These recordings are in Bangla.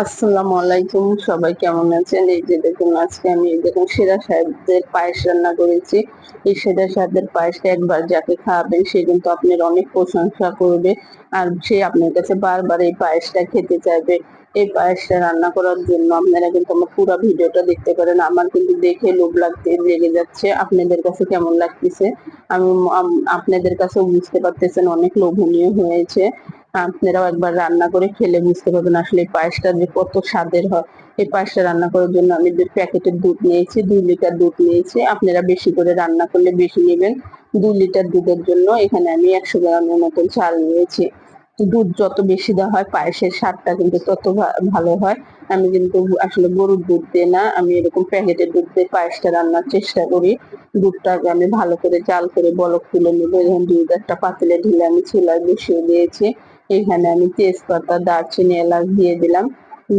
আসসালামু আলাইকুম, সবাই কেমন আছেন? এই যে দেখুন, আজকে আমি দেখুন সেরা সাহেবদের পায়েস রান্না করেছি। এই সেরা সাহেবদের পায়েসটা একবার যাকে খাওয়াবেন, সে কিন্তু আপনার অনেক প্রশংসা করবে আর সে আপনার কাছে বারবার এই পায়েসটা খেতে চাইবে। এই পায়েসটা রান্না করার জন্য আপনারা কিন্তু আমার পুরো ভিডিওটা দেখতে পারেন। আমার কিন্তু দেখে লোভ লাগতে, লেগে যাচ্ছে। আপনাদের কাছে কেমন লাগতেছে? আমি আপনাদের কাছেও বুঝতে পারতেছেন, অনেক লোভনীয় হয়েছে। আপনারাও একবার রান্না করে খেলে বুঝতে পারবেন আসলে এই পায়েসটা যে কত স্বাদের হয়। এই পায়েসটা রান্না করার জন্য আমি প্যাকেটের দুধ নিয়েছি, দুই লিটার দুধ নিয়েছি। আপনারা বেশি করে রান্না করলে বেশি নেবেন। দুই লিটার দুধের জন্য এখানে আমি একশো গ্রামের মতন চাল নিয়েছি। দুধ যত বেশি দেওয়া হয় পায়েসের স্বাদটা কিন্তু তত ভালো হয়। আমি কিন্তু আসলে গরুর দুধ দিয়ে না, আমি এরকম প্যাকেটের দুধ দিয়ে পায়েসটা রান্নার চেষ্টা করি। দুধটাকে আমি ভালো করে জাল করে বলক তুলে নেব। এখানে দুধ একটা পাতিলে ঢেলে আমি চুলায় বসিয়ে দিয়েছি। এখানে আমি তেজপাতা, দারচিনি, এলাচ দিয়ে দিলাম।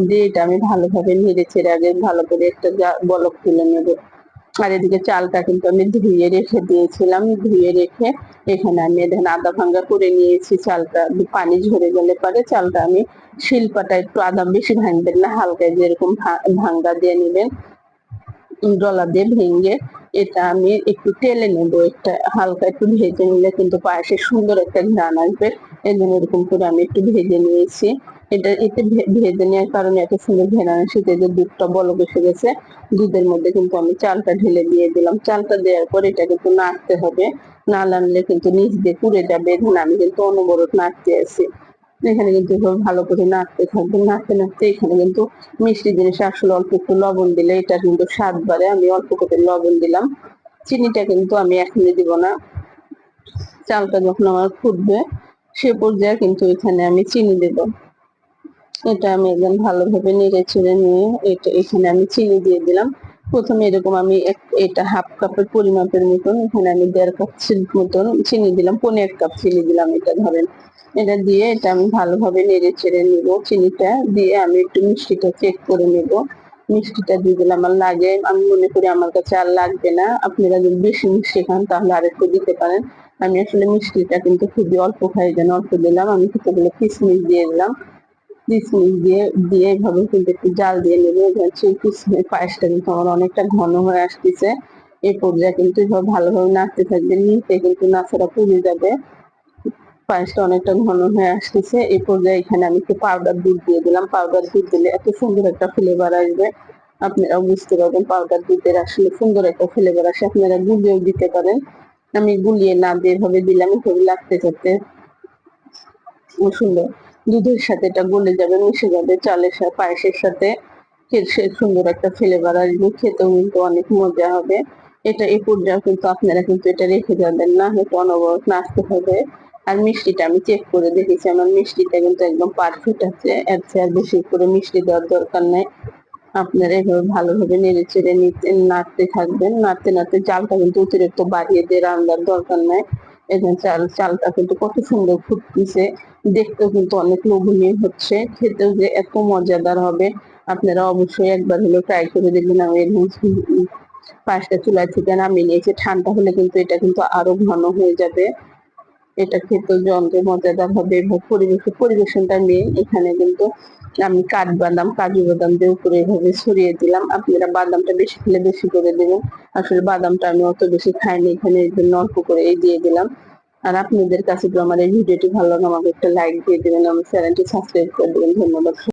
দিয়ে এটা আমি ভালোভাবে নেড়ে চেড়ে আগে ভালো করে একটা বলক তুলে নেব। আর এদিকে চালটা কিন্তু আমি ধুয়ে রেখে দিয়েছিলাম। ধুয়ে রেখে এখানে আমি এখানে আদা ভাঙ্গা করে নিয়েছি চালটা। পানি ঝরে গেলে পরে চালটা আমি শিল্পাটা একটু আদা বেশি ভাঙবেন না, হালকা যেরকম ভাঙ্গা দিয়ে নেবেন। ডলা দিয়ে ভেঙে এটা আমি একটু তেলে নেব, একটা হালকা একটু ভেজে নিলে কিন্তু পায়েসে সুন্দর একটা ঘ্রাণ আসবে। এই জন্য এরকম করে আমি একটু ভেজে নিয়েছি। এটা এতে ভেজে নেওয়ার কারণে এত সুন্দর ঘ্রাণ এসেছে যে দুধটা বলক এসে গেছে। দুধের মধ্যে কিন্তু আমি চালটা ঢেলে দিয়ে দিলাম। চালটা দেওয়ার পর এটা কিন্তু নাড়তে হবে। না নাড়লে কিন্তু নিচ দিয়ে পুড়ে যাবে। এখানে আমি কিন্তু অনবরত নাড়তে আছি। এখানে কিন্তু ভালো করে নাড়তে থাকবে নাড়তে নাড়তে এখানে কিন্তু মিষ্টি জিনিস আসলে অল্প একটু লবণ দিলে এটা কিন্তু স্বাদ বাড়ে। আমি অল্প করে লবণ দিলাম। চিনিটা কিন্তু আমি এখনই দিব না। চালটা যখন আমার ফুটবে, সে পর্যায়ে কিন্তু এখানে আমি চিনি দেব। এটা আমি একদম ভালোভাবে নেড়ে চেড়ে নিয়ে এটা এখানে আমি চিনি দিয়ে দিলাম। প্রথমে এরকম আমি এটা হাফ কাপের পরিমাপের মতন, এখানে আমি দেড় কাপ মতন চিনি দিলাম পনেরো এক কাপ চিনি দিলাম এটা ধরেন। এটা দিয়ে এটা আমি ভালোভাবে নেড়ে চেড়ে নিব, চিনিটা দিয়ে আমি একটু মিষ্টিটা চেক করে নেব। মিষ্টিটা দিয়ে দিলে আমার লাগে, আমি মনে করি আমার কাছে আর লাগবে না। আপনারা যদি বেশি মিষ্টি খান, তাহলে আর একটু দিতে পারেন। আমি আসলে মিষ্টিটা কিন্তু খুবই অল্প খাই, যেন অল্প দিলাম, আমি কিছুগুলো কিশমিশ দিয়ে দিলাম। কিশমিশ দিয়ে দিয়ে এভাবে কিন্তু একটু জাল দিয়ে নেব। হচ্ছে কিশমিশ পায়েসটা কিন্তু আমার অনেকটা ঘন হয়ে আসতেছে। এই পর্যায়ে কিন্তু এভাবে ভালোভাবে নাড়তে থাকবে নিচে কিন্তু নাচাটা পুড়ে যাবে। পায়েসটা অনেকটা ঘন হয়ে আসতেছে। এই পর্যায়ে এখানে আমি একটু পাউডার দুধ দিয়ে দিলাম। পাউডার দুধ দিলে এত সুন্দর একটা ফ্লেভার আসবে। আপনারা বুঝতে পারবেন পাউডার দুধের আসলে সুন্দর একটা ফ্লেভার আসে। আপনারা গুলিয়েও দিতে পারেন। আমি গুলিয়ে না দিয়ে এভাবে দিলাম, এভাবে লাগতে ও সুন্দর। দুধের সাথে এটা গলে যাবে, মিশে যাবে চালের সাথে পায়েসের সাথে। সে সুন্দর একটা ফ্লেভার আসবে, খেতেও কিন্তু অনেক মজা হবে। এটা এই পর্যায়ে কিন্তু আপনারা কিন্তু এটা রেখে যাবেন, না হয়তো অনবরত নাচতে হবে। আর মিষ্টিটা আমি চেক করে দেখেছি, আমার মিষ্টিটা কিন্তু একদম পারফেক্ট আছে। এর চেয়ে আর বেশি করে মিষ্টি দেওয়ার দরকার নেই। আপনারা এভাবে ভালোভাবে নেড়ে চেড়ে নিতে, নাড়তে থাকবেন। নাড়তে নাড়তে চালটা কিন্তু অতিরিক্ত বাড়িয়ে দিয়ে রান্নার দরকার নেই। চাল, চালটা কিন্তু কত সুন্দর ফুটতেছে। দেখতেও কিন্তু অনেক লোভনীয় হচ্ছে। খেতেও যে এত মজাদার হবে, আপনারা অবশ্যই একবার হলেও ট্রাই করে দেখবেন। আমি পাঁচটা চুলা থেকে নামিয়ে নিয়েছি। ঠান্ডা হলে কিন্তু এটা কিন্তু আরও ঘন হয়ে যাবে। এটা খেতেও যন্ত্রে মজাদার হবে এবং পরিবেশ পরিবেশনটা মেন এখানে কিন্তু আমি কাঠ বাদাম, কাজু বাদাম দিয়ে উপরে এভাবে ছড়িয়ে দিলাম। আপনারা বাদামটা বেশি খেলে বেশি করে দেবেন। আসলে বাদামটা আমি অত বেশি খাইনি, এখানে জন্য অল্প করে এই দিয়ে দিলাম। আর আপনাদের কাছে তো আমার এই ভিডিওটি ভালো লাগে, আমাকে একটা লাইক দিয়ে দেবেন, আমার চ্যানেলটি সাবস্ক্রাইব করে দেবেন। ধন্যবাদ।